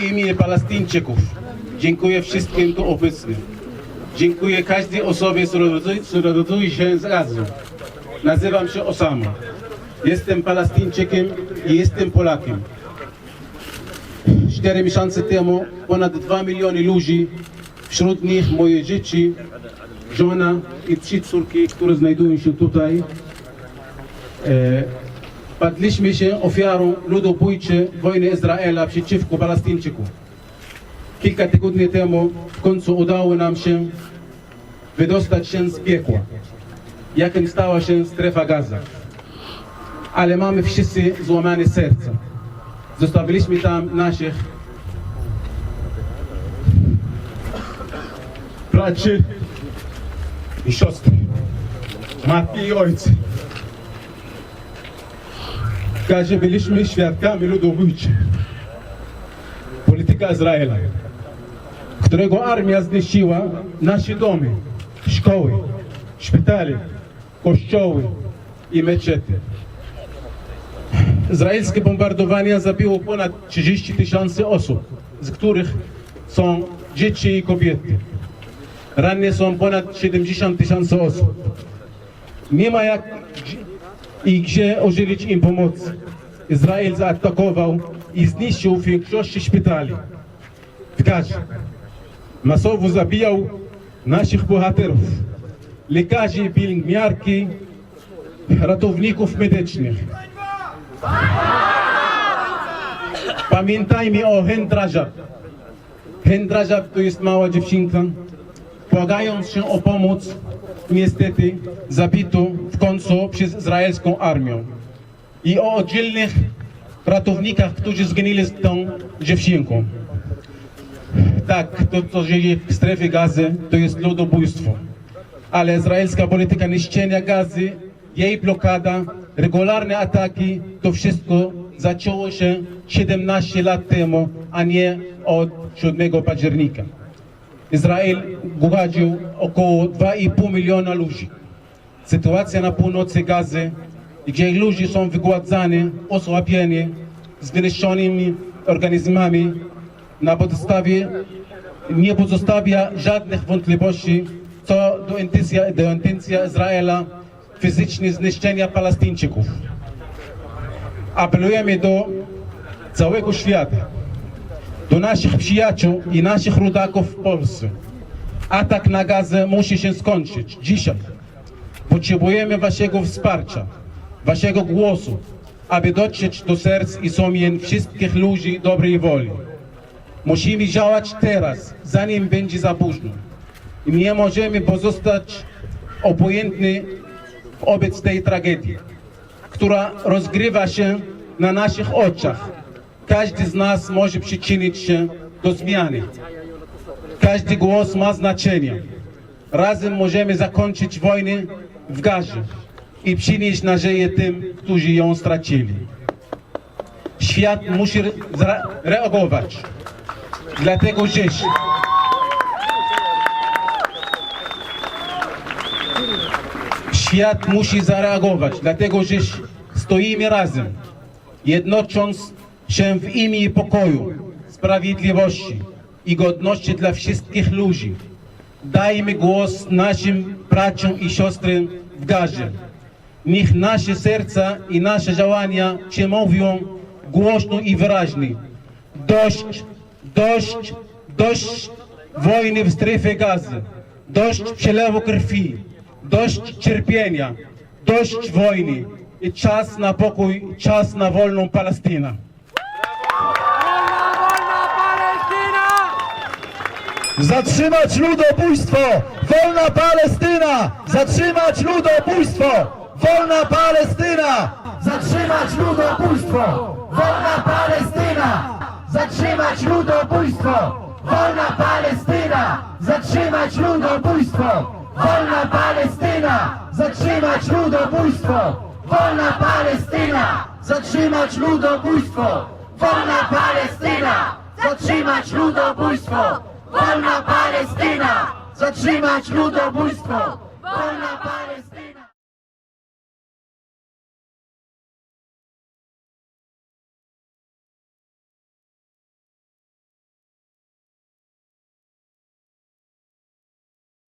w imię Palestyńczyków dziękuję wszystkim tu obecnym. Dziękuję każdej osobie, która roduje się z Gazy. Nazywam się Osama. Jestem Palestyńczykiem i jestem Polakiem. Cztery miesiące temu ponad 2 miliony ludzi, wśród nich moje dzieci, żona i trzy córki, które znajdują się tutaj. E, padliśmy się ofiarą ludobójczej wojny Izraela przeciwko Palestyńczykom. Kilka tygodni temu w końcu udało nam się wydostać się z piekła, jakim stała się strefa Gaza. Ale mamy wszyscy złamane serca. Zostawiliśmy tam naszych braci i siostry, matki i ojcy. Gazie byliśmy świadkami ludobójczej. Polityka Izraela, którego armia zniszczyła nasze domy, szkoły, szpitale, kościoły i meczety. Izraelskie bombardowania zabiło ponad 30 tysięcy osób, z których są dzieci i kobiety. Ranne są ponad 70 tysięcy osób. Nie ma jak i gdzie udzielić im pomocy. Izrael zaatakował i zniszczył w większości szpitali w Gazie. Masowo zabijał naszych bohaterów, lekarzy, pielęgniarki, ratowników medycznych. Pamiętajmy o Hendrażab. Hendrażab to jest mała dziewczynka. Błagając się o pomoc, niestety zabito w końcu przez izraelską armię. I o oddzielnych ratownikach, którzy zginęli z tą dziewczynką. Tak, to co dzieje w strefie gazy, to jest ludobójstwo. Ale izraelska polityka niszczenia gazy, jej blokada, regularne ataki, to wszystko zaczęło się 17 lat temu, a nie od 7 października. Izrael gładził około 2,5 miliona ludzi. Sytuacja na północy Gazy, gdzie ludzie są wygładzani, osłabieni, z wyniszczonymi organizmami, na podstawie nie pozostawia żadnych wątpliwości co do intencji, do intencji Izraela fizycznie zniszczenia Palestyńczyków. Apelujemy do całego świata, do naszych przyjaciół i naszych rodaków w Polsce. Atak na Gazę musi się skończyć dzisiaj. Potrzebujemy waszego wsparcia, waszego głosu, aby dotrzeć do serc i sumień wszystkich ludzi dobrej woli. Musimy działać teraz, zanim będzie za późno. I nie możemy pozostać obojętni wobec tej tragedii, która rozgrywa się na naszych oczach. Każdy z nas może przyczynić się do zmiany. Każdy głos ma znaczenie. Razem możemy zakończyć wojnę w Gazie i przynieść nadzieję tym, którzy ją stracili. Świat musi re- reagować. Dlatego dziś świat musi zareagować. Dlatego dziś stoimy razem, jednocząc się w imię pokoju, sprawiedliwości i godności dla wszystkich ludzi. Dajmy głos naszym braciom i siostrom w Gazie. Niech nasze serca i nasze działania przemówią głośno i wyraźnie. Dość, dość, dość wojny w strefie gazy. Dość przelewu krwi. Dość cierpienia. Dość wojny. I czas na pokój, czas na wolną Palestynę. Zatrzymać ludobójstwo! Wolna Palestyna! Zatrzymać ludobójstwo! Wolna Palestyna! Zatrzymać ludobójstwo! Wolna Palestyna! Zatrzymać ludobójstwo! Wolna Palestyna! Zatrzymać ludobójstwo! Wolna Palestyna! Zatrzymać ludobójstwo! Wolna Palestyna! Zatrzymać ludobójstwo! Wolna Palestyna! Zatrzymać ludobójstwo! Wolna Palestyna! Zatrzymać ludobójstwo!